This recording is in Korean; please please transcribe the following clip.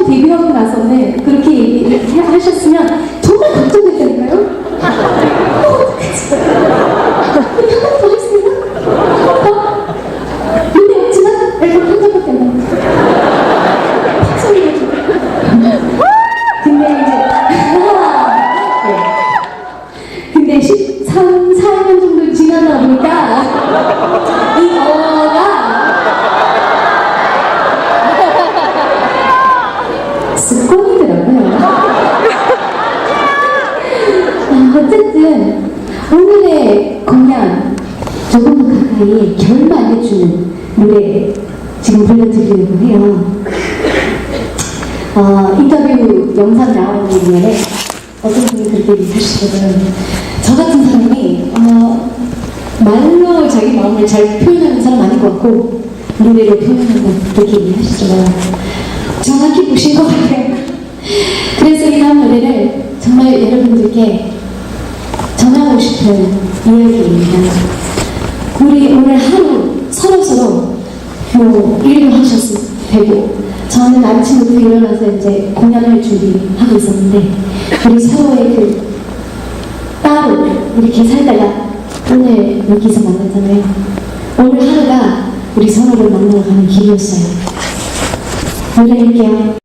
처음 데뷔하고 나서는 어쨌든 오늘의 공연 조금 더 가까이 결말해주는 노래 지금 불러드리려고 해요. 어, 인터뷰 영상 나오는 부분에 어떤 분이 그렇게 얘기하시거든. 저 같은 사람이 어, 말로 자기 마음을 잘 표현하는 사람 아닌 것 같고 노래로 표현한다 그렇게 얘기하시더라고요. 정확히 보신 것 같아요. 그래서 이 다음 노래를 정말 여러분들께 싶은 이야기입니다. 우리 오늘 하루 서로서로 뭐 일도 하셨을 테고 저는 아침부터 일어나서 이제 공연을 준비하고 있었는데 우리 서로의 그 따로 이렇게 살다가 오늘 여기서 만났잖아요. 오늘 하루가 우리 서로를 만나러 가는 길이었어요. 노래할게요.